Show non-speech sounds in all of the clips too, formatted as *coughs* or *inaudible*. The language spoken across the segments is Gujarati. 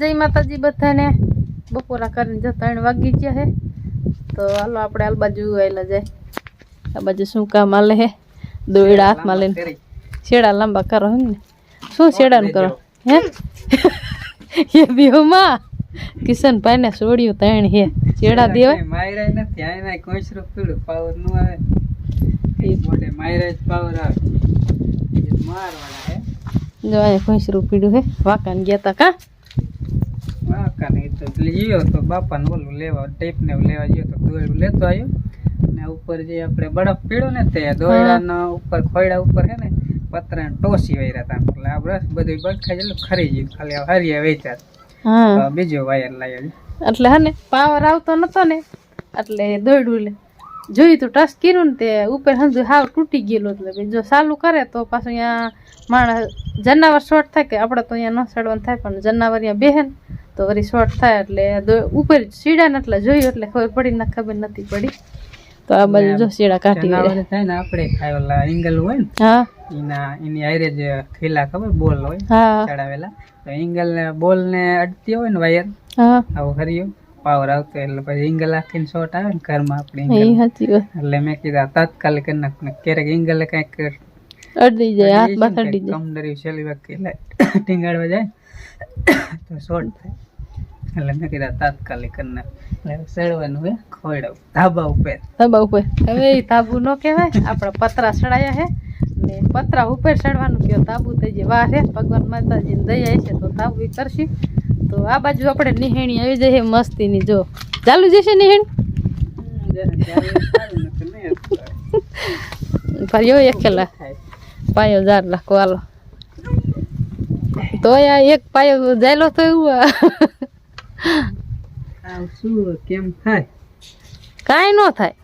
જય માતાજી બધાને. બપોરા કરીને જો ત્રણ વાગી ગયા હે. તો હાલો આપણે હાલ બાજુ આવેલા જાય. આ બાજુ શું કામ હાલે હે? દોયડા હાથમાં લઈને. શેડા લાંબા કરો એમ ને. શું શેડાનું કરો? હે? *laughs* એ કિશન કિશનભાઈ ને સોડ્યું ત્રણ હે. શેડા દેવાય? માયરા નથી. આયના કોઈસરો પીળું પાવરનું આવે. મોટે માયરા જ પાવર આવે. મારવાના હે. જો અહીંયા ખુશરું પીડ્યું હે. વાકાને ગયા તા કા? એ તો બાપાને ઓલું લેવા ટેપને લેવા ગયો તો દોયડું લેતો આવ્યો. ને ઉપર જે આપણે બરફ પીડ્યો ને તે દોયડાના ઉપર ખોયડા ઉપર હે ને પતરા ટોસી વાયરા તા. એટલે આ બ્રશ બધું બરખાઈ જેટલું ખરી ગયું. ખાલી આ હરિયા વેચ્યા. બીજો વાયર લાવ્યો એટલે હે ને પાવર આવતો નતો ને એટલે દોયડું લે. જોયું તો ટચ કર્યું ને તે ઉપર સમજુ હાવ તૂટી ગયેલું એટલે જો ચાલુ કરે તો પાછું અહીંયા માણસ જનાવર શોર્ટ થાય કે આપણે તો અહીંયા ન સડવાનું થાય પણ જનાવર અહીંયા બેહે ને તો વળી શોર્ટ થાય એટલે ઉપર સીડા ને એટલે જોયું એટલે ખબર પડી ને ખબર નથી પડી. તો આ બાજુ જો સીડા કાઢી. થાય ને આપણે ખાય ઓલા એંગલ હોય ને હા. એના એની આયરે જ ખીલા ખબર બોલ હોય હા. ચડાવેલા. તો એંગલ ને બોલ ને અડતી હોય ને વાયર હા. આવો હરિયો પાવર આવતો એટલે પછી એંગલ આખીને શોર્ટ આવે ને ઘરમાં આપણે એટલે મેં કીધા તાત્કાલિક નાખ ક્યારેક એંગલ કંઈક અડી જાય હાથ બાથ અડી જાય. છેલ્લી વખત એટલે *coughs* ટીંગાડવા જાય *coughs* તો શોર્ટ થાય. એટલે મેં કીધું તાત્કાલિક અને સડવાનું ખોયડાવું ધાબા ઉપર. ધાબા ઉપર. હવે એ ધાબુ ન કહેવાય. આપણા પતરા ચડાયા હે. ને પતરા ઉપર ચડવાનું કયો તાબુ થઈ જે વાર હે ભગવાન માતાજીને દયા છે તો તાબુ કરશી. તો આ બાજુ આપણે નિહેણી આવી જાય મસ્તીની. જો ચાલુ જશે નિહેણી? ફર્યો એકેલા પાયો જાર લાખો હાલો તો આ એક પાયો જાયલો તો એવું આ. આવ શું કેમ થાય? કાંઈ ન થાય.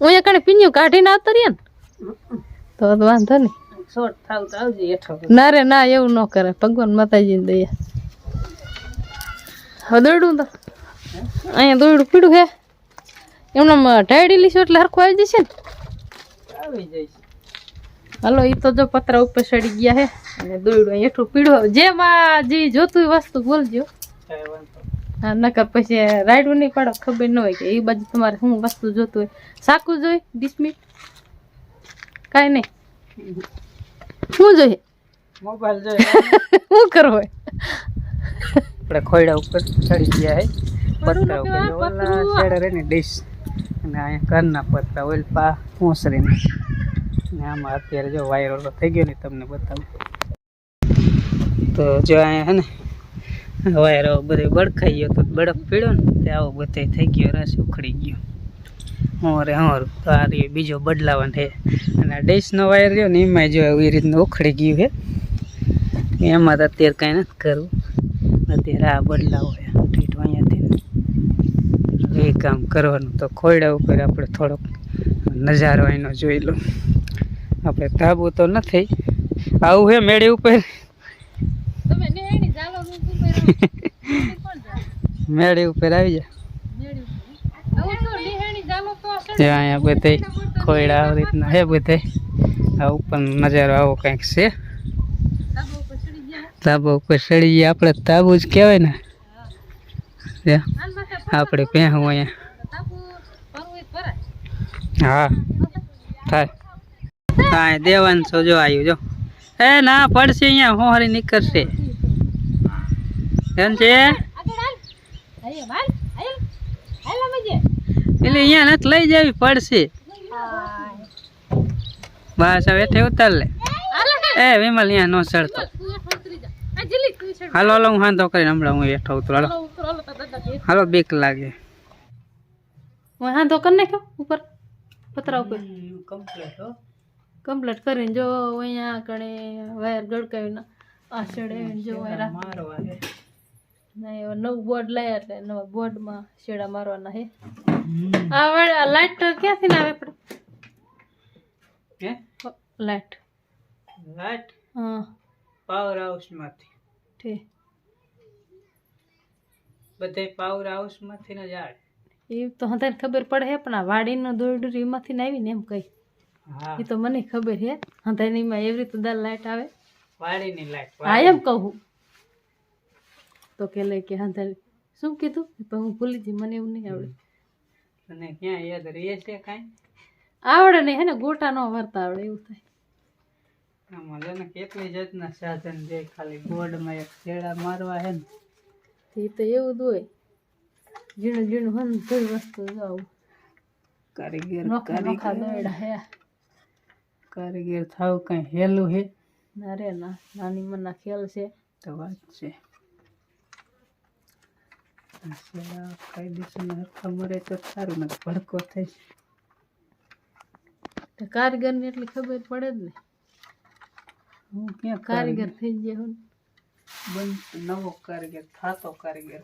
હું અહીંયા કણે પીન્યું કાઢીને આવતો રહીએ ને તો વાંધો નહીં. શોર્ટ થાવ તો આવજે હેઠો ના રે ના એવું ન કરે. ભગવાન માતાજીની દયા. હવે દોડું તો. અહીંયા દોડું પીડું હે. એમને ઢાળી લીશું એટલે હરખું આવી જશે ને. આવી જઈશ. હાલો એ તો જો પતરા ઉપર ચડી ગયા હે. અને દોડું અહીં હેઠું પીડું. જેમાં જે જોતું વસ્તુ બોલજો. નકર પછી રાયડું નહીં પાડો ખબર ન હોય કે એ બાજુ તમારે શું વસ્તુ જોતું હોય. સાકું જોઈ ડિસ્મિટ કાંઈ નહીં. શું જોઈએ? મોબાઈલ જોઈએ. *laughs* શું કરવું હોય? આપણે ખોયડા ઉપર ચડી ગયા હે. પતરા ઉપર ઓલા શેડે રહે ને ડીશ. અને અહીંયા ઘરના પતરા ઓઇલ પા પોસરીને ને આમાં અત્યારે જો વાયર ઓલો થઈ ગયો ને તમને બતાવું. તો જો અહીંયા હે ને વાયર બધે બળખાઈ ગયો તો બળફ પીડ્યો ને તે આવો બધે થઈ ગયો, રસ ઉખડી ગયો. હોરે હોર તો આ રહ્યો બીજો બદલાવાનો છે અને આ ડીશનો વાયર રહ્યો ને એમાં જો એવી રીતનું ઉખડી ગયું છે એમાં તો અત્યારે કાંઈ નથી કરવું. અત્યારે આ બદલાવો છે ઠીઠ અહીંયાથી એ કામ કરવાનું તો ખોયડા ઉપર આપણે થોડોક નજારો એનો જોઈ લો આપણે ધાબો તો નથી. આવું હે મેળી ઉપર તમે નેહણી ચાલો હું ઉપર કોણ જાય મેળી ઉપર આવી જા. બધે ખોયડા આવી રીતના હે બધે. આ ઉપર નજારો આવો કંઈક છે. તાબો ઉપર ચડી ગયા. આપણે ધાબુ જ કહેવાય ને. આપણે ક્યાં હું અહીંયા. હા, થાય. હા દેવાન છો જો આવ્યું જો. એ ના, પડશે અહીંયા હોહરી નીકળશે. કેમ છે? એટલે અહીંયા નથી લઈ જવી પડશે. બસ હવે હેઠે ઉતાર લે. એ વિમલ અહીંયા નો ચડતો. તું આ તું હાલો હાલો હું વાંધો કરીને હમણાં હું હેઠો ઉતરો. હાલો. હાલો ઉપર હાલો તો દાદા કે હાલો બીક લાગે. હું હા તો કરી નાખ્યો ઉપર? પતરા ઉપર? કમ્પ્લીટ હો. કમ્પ્લીટ કરીને જો અહીંયા કણે વાયર ગળકાવીને આ છેડે જો વાયર. મારવા ના નવું બોર્ડ લાયા એટલે નવા બોર્ડમાં શેડા મારવાના હે. આ વાળ- ક્યાંથી ના આવે આપણે હે. લાઈટ હા પાવર હાઉસમાંથી ઠીક બધે પાવર એ તો ખબર પડે હે પણ આ વાડીનો દોરડું એમાંથી ને આવી ને એમ કઈ. એ તો મને ખબર હે હતાનીમાં એવી રીતે દર લાઈટ આવે. વાડીની લાઈટ હા એમ કહું. તો કે લે કે હા શું કીધું? પણ હું ભૂલી જઈ મને એવું નહીં આવડે. તને ક્યાં યાદ રહે છે કાંઈ? આવડે નહીં હે ને ગોટા ન વરતા આવડે એવું થાય. આમાં જો ને કેટલી જાતના સાધન છે ખાલી બોર્ડમાં એક છેડા મારવા હે ને. એ તો એવું જ હોય. ઝીણું ઝીણું હન થોડી વસ્તુ આવું. કારીગર નોખા દોડા હે. કારીગર થાવ કઈ હેલું હે? ના રે ના નાની મના ખ્યાલ છે. તો વાત છે. કાયદેસર હરખા મરે તો સારું ને ભડકો થઈ તો કારીગરને એટલી ખબર પડે જ ને. હું ક્યાં કારીગર થઈ ગયા હું બનતો નવો કારીગર થાતો કારીગર.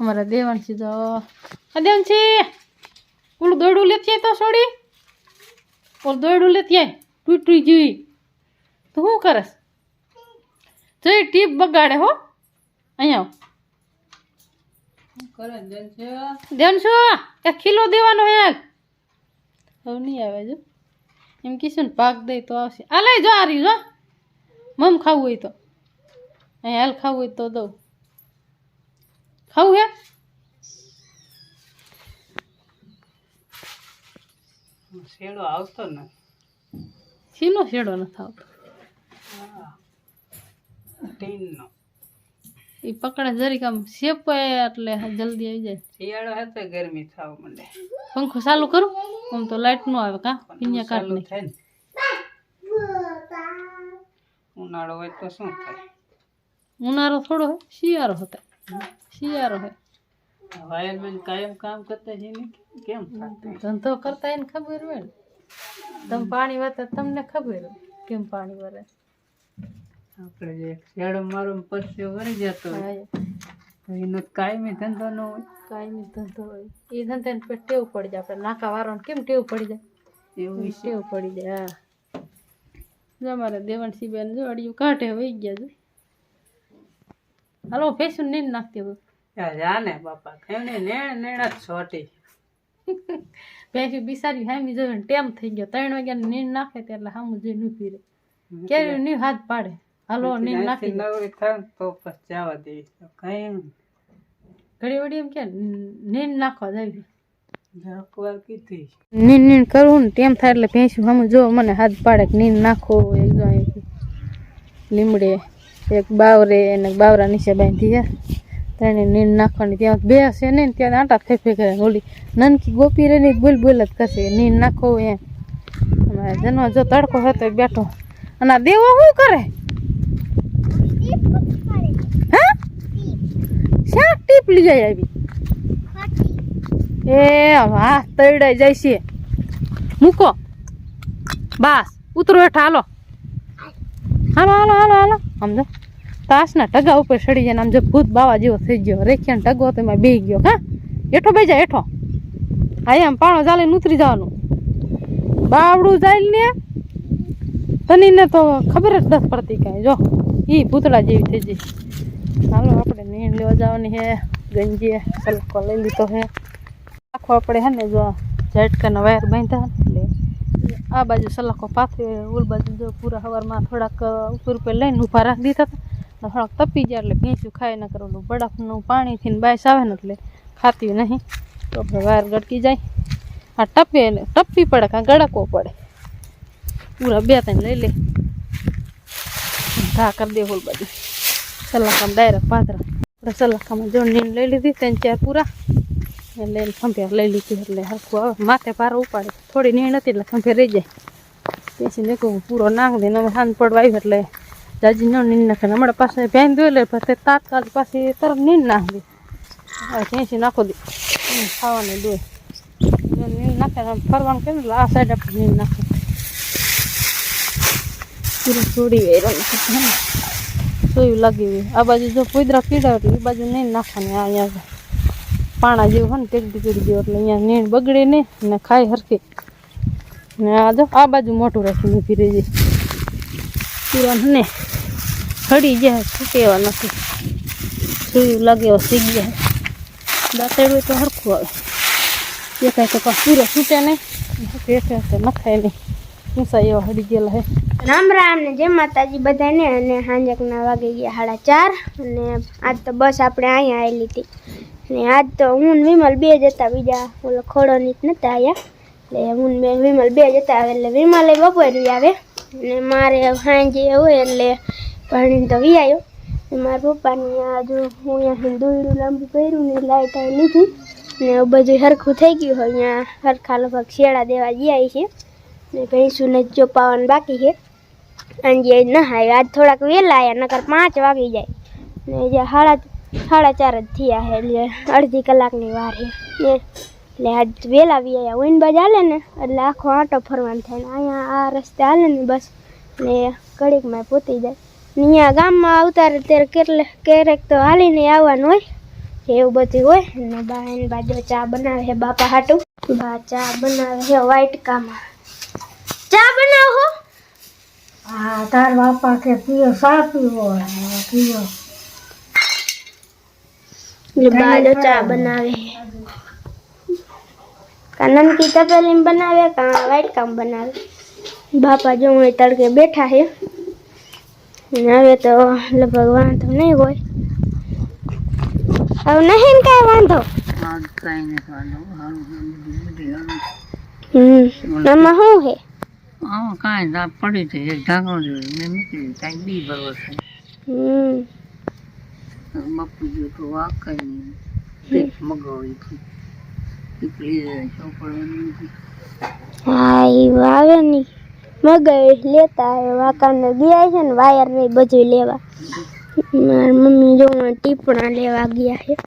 અમારા દેવાંશી તો આ છે ઓલું દોડું લેતી તો છોડી ઓલું દોડું લેતી આય તૂટી ગઈ તો શું કરસ? જોઈ ટીપ બગાડે હો અહીંયા આવ. શું કરે જન છે? દેવાંશુ એક ખીલો દેવાનો યાર હવે નહીં આવે જો. એમ કીશું ને પાક દઈ તો આવશે. આ લઈ જો આ રહ્યું જો. મમ ખાવું હોય તો. અહીંયા હાલ ખાવું હોય તો દઉં. ખાવું હે? શેડો આવતો ને. શીનો શેડો નથી આવતો. ટીનનો. એ પકડે જરીક આમ શેપ એટલે જલ્દી આવી જાય. શિયાળો હે તો ગરમી થાવ મને પંખો ચાલુ કરું? આમ તો લાઈટ નો આવે કા? પિન્યા કાઢ નહીં. થાય ઉનાળો હોય તો શું થાય? ઉનાળો થોડો હોય શિયાળો હતા. શિયાળો હોય. વાયરમેન કાયમ કામ કરતા છે ને? કેમ ધંધો કરતા એને ખબર હોય ને. તમે પાણી વાતા તમને ખબર હોય કેમ પાણી વરે. આપણે જે શેડો મારો પરસ્યો વળી જતો હોય. એનો કાયમી ધંધો ન હોય. કાયમી ધંધો હોય. એ ધંધાને પછી ટેવ પડી જાય. આપણે નાકા વાળાને કેમ ટેવ પડી જાય? એવું ટેવ પડી જાય હા. જો અમારે દેવાંશી બેન જો અડિયું કાઢે વહી ગયા છે. હાલો ફેશન નહીં નાખતી હવે જાને બાપા એમને નેણ નેણ જ છોટી. ભેંસી બિસારી હામી જોઈને ટેમ થઈ ગયો. ત્રણ વાગ્યા નીંદ નાખે એટલે હામું જોઈને ઊભી રહે. ક્યારે નહીં હાથ પાડે. હાલો નીંદ નાખી નવરી થાય તો પછી જવા દે કઈ ઘડી વડી એમ કે નીંદ નાખવા જાય નીન નીન કરવું ને તેમ થાય એટલે ભેંસું હમ જો મને હાથ પાડે કે નીંદ નાખો લીમડે એક બાવરે અને બાવરા નીચે બાંધી છે. ત્રણે નીંદ નાખવાની. ત્યાં બે હશે ને ત્યાં આટા ફેફે કરે. ઓલી નનકી ગોપી રે ને બોલ બોલ જ કરશે. નીંદ નાખો એમ. જન્મ જો તડકો હતો બેઠો. અને દેવો શું કરે? હા? શા ટીપ લઈ જાય આવી? એ વાહ તરડાઈ જાય છે. મૂકો. બસ ઉતરો હેઠા હાલો. હાલો હાલો હાલો હાલો. સમજો? તાસના ટગા ઉપર ચડી જાય ને આમ જો ભૂત બાવા જેવો થઈ ગયો. રેખિયાનો ટગો તો એમાં બેહી ગયો. હા? હેઠો બે જાય હેઠો. હા આમ પાણો ચાલીને ઉતરી જવાનું. બાવડું જાય ને તનીને તો ખબર જ નથી પડતી કાંઈ. જો. ઈ ભૂતળા જેવી થઈ જઈ ચાલો આપણે નીણ લેવા જવાની હે. ગંજીએ સલકો લઈ લીધો હે. આખો આપણે હે ને જો ઝટકાના વાયર બાંધ્યા એટલે આ બાજુ સલાખો પાથરી ઓલ બાજુ જો પૂરા હવારમાં થોડાક ઉપર ઉપર લઈને ઊભા રાખી દીધા હતા. થોડાક તપી જાય એટલે ભેંસું ખાય ન કરેલું બરફનું પાણીથી ને બાયસ આવે ને એટલે ખાતી નહીં. તો આપણે વાયર ગડકી જાય. આ ટપે ટપી પડે કાં ગડકવો પડે. પૂરા બે ત્રણ લઈ લે. ઘા કરી દે હોલ બાજુ સલાખામાં ડાયરેક્ટ પાથરા આપણે સલાખામાં જો લઈ લીધી ત્રણ ચાર પૂરા એ લઈને ખંભેર લઈ લીધી એટલે હરખું આવે માથે પારો ઉપાડે થોડી નીણ હતી એટલે ખંભેર રહી જાય પછી દેખો પૂરો નાખ દે અમે સાંજ પડવા આવ્યું એટલે જાજી ન નીંદ નાખે હમણાં પાસે ભેન દો એટલે પછી તાત્કાલિક પાછી તરત નીંદ નાખ દે હવે ભેંસી નાખો દે ખાવાનું દોય નીંદ નાખે ફરવાનું કે આ સાઈડ આપણે નીંદ નાખે પૂરું છોડી વેરો સોયું લાગી ગયું. આ બાજુ જો પોદરા પીડા એટલે એ બાજુ નહીં નાખવાની. અહીંયા પાણા જેવું હોય ને ટેકડી તેડી જેવું એટલે અહીંયા નીણ બગડે નહીં ને ખાય હરખી. ને આ જો, આ બાજુ મોટું રાખીને રહી જાય પૂરા ને હડી જાય છૂટે એવા નથી. સુયું લાગે એવા સી ગયા. દાંતેડું તો હરખું આવે. દેખાય તો કાંઈ પૂરો છૂટે નહીં. હેઠે હેઠે નખાય નહીં. ઊંચાઈ એવા હડી ગયેલા હે. રામ રામ ને જય માતાજી બધાને. અને સાંજકના વાગે ગયા સાડા ચાર. અને આજ તો બસ આપણે અહીંયા આવેલી હતી. ને આજ તો હું વિમલ બે જ હતા. બીજા ઓલો ખોડો નીત નતા આવ્યા એટલે હું બે- વિમલ બે જ હતા. એટલે વિમલે બપોરે આવે. ને મારે સાંજે હોય એટલે ભણીને તો વી આવ્યો મારા પપ્પાની આજુ હું અહીંયાથી દોયડું લાંબુ કર્યું ને લાઈટ આવી લીધી. ને બધું સરખું થઈ ગયું. હોય અહીંયા સરખા લગભગ શેડા દેવા ગયા છે. ને ભેંસુને જ જો પાવાનું બાકી છે અંજે નહાય આજ થોડાક વહેલા આવ્યા નકર પાંચ વાગી જાય. ને જે સાડા સાડા ચાર જ થયા છે, એટલે અડધી કલાકની વાર છે. ને એટલે આજ વહેલા વી આવ્યા ઉઈન બાજ હાલે ને, એટલે આખો આંટો ફરવાનો થાય ને, અહીંયા આ રસ્તે હાલે ને બસ, ને ઘડીકમાં પોતી જાય. ને અહીંયા ગામમાં આવતા ત્યારે કેટલે, ક્યારેક તો હાલીને આવવાનું હોય એવું બધું હોય. ને બા, એની બાજુ ચા બનાવે છે બાપા હાટું. બા, ચા બનાવે છે વ્હાઈટ કામાં. બનાવો હા. તાર બાપા કે પીઓ સા પીવો પીઓ એટલે ચા બનાવે કા કી તપેલીમાં બનાવે કા વાઈટ કામ બનાવે? બાપા જો હું તડકે બેઠા છે. ને હવે તો લગભગ વાંધો નહીં હોય. હવે નહીં ને કાંઈ વાંધો? કાંઈ નથી વાંધો. હમ આમાં શું છે? આમાં કાંઈ ના પડી હતી એક ઢાંકણો જોયું. મેં મૂકી કાંઈ બી ભરવો છે. બાપુ જો તો વાક કઈ નહીં મગાવી હતી પીપળી ચોપડવાની હા એ આવે નહીં. મગાવી લેતા વાકાને ગયા છે ને વાયર ને બધું લેવા મારી મમ્મી જો ટીપણા લેવા ગયા છે.